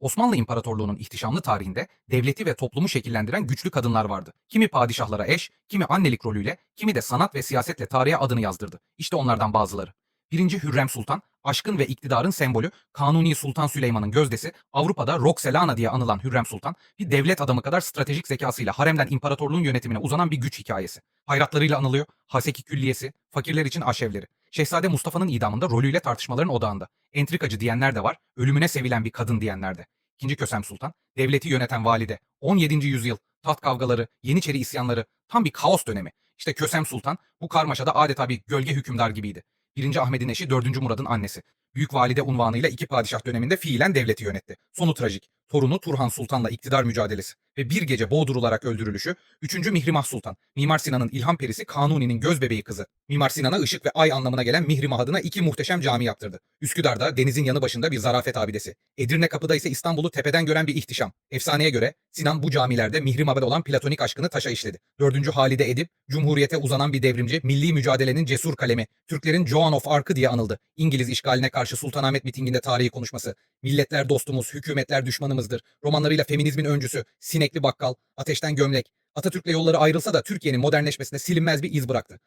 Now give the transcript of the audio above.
Osmanlı İmparatorluğu'nun ihtişamlı tarihinde devleti ve toplumu şekillendiren güçlü kadınlar vardı. Kimi padişahlara eş, kimi annelik rolüyle, kimi de sanat ve siyasetle tarihe adını yazdırdı. İşte onlardan bazıları. Birinci Hürrem Sultan, aşkın ve iktidarın sembolü, Kanuni Sultan Süleyman'ın gözdesi, Avrupa'da Roxelana diye anılan Hürrem Sultan, bir devlet adamı kadar stratejik zekasıyla haremden imparatorluğun yönetimine uzanan bir güç hikayesi. Hayratlarıyla anılıyor, Haseki Külliyesi, fakirler için aşevleri. Şehzade Mustafa'nın idamında rolüyle tartışmaların odağında. Entrikacı diyenler de var, ölümüne sevilen bir kadın diyenler de. İkinci Kösem Sultan, devleti yöneten valide, 17. yüzyıl, taht kavgaları, Yeniçeri isyanları, tam bir kaos dönemi. İşte Kösem Sultan bu karmaşada adeta bir gölge hükümdar gibiydi. 1. Ahmet'in eşi 4. Murad'ın annesi. Büyük valide unvanıyla iki padişah döneminde fiilen devleti yönetti. Sonu trajik. Torunu Turhan Sultan'la iktidar mücadelesi ve bir gece boğdurularak öldürülüşü 3. Mihrimah Sultan, Mimar Sinan'ın ilham perisi Kanuni'nin göz bebeği kızı. Mimar Sinan'a ışık ve ay anlamına gelen Mihrimah adına iki muhteşem cami yaptırdı. Üsküdar'da denizin yanı başında bir zarafet abidesi. Edirne Kapı'da ise İstanbul'u tepeden gören bir ihtişam. Efsaneye göre Sinan bu camilerde Mihrimah'la olan platonik aşkını taşa işledi. 4. Halide Edip, Cumhuriyete uzanan bir devrimci, milli mücadelenin cesur kalemi, Türklerin Joan of Arc'ı diye anıldı. İngiliz işgaline karşı Sultanahmet mitinginde tarihi konuşması, milletler dostumuz, hükümetler düşmanımızdır, romanlarıyla feminizmin öncüsü, sinekli bakkal, ateşten gömlek, Atatürk'le yolları ayrılsa da Türkiye'nin modernleşmesine silinmez bir iz bıraktı.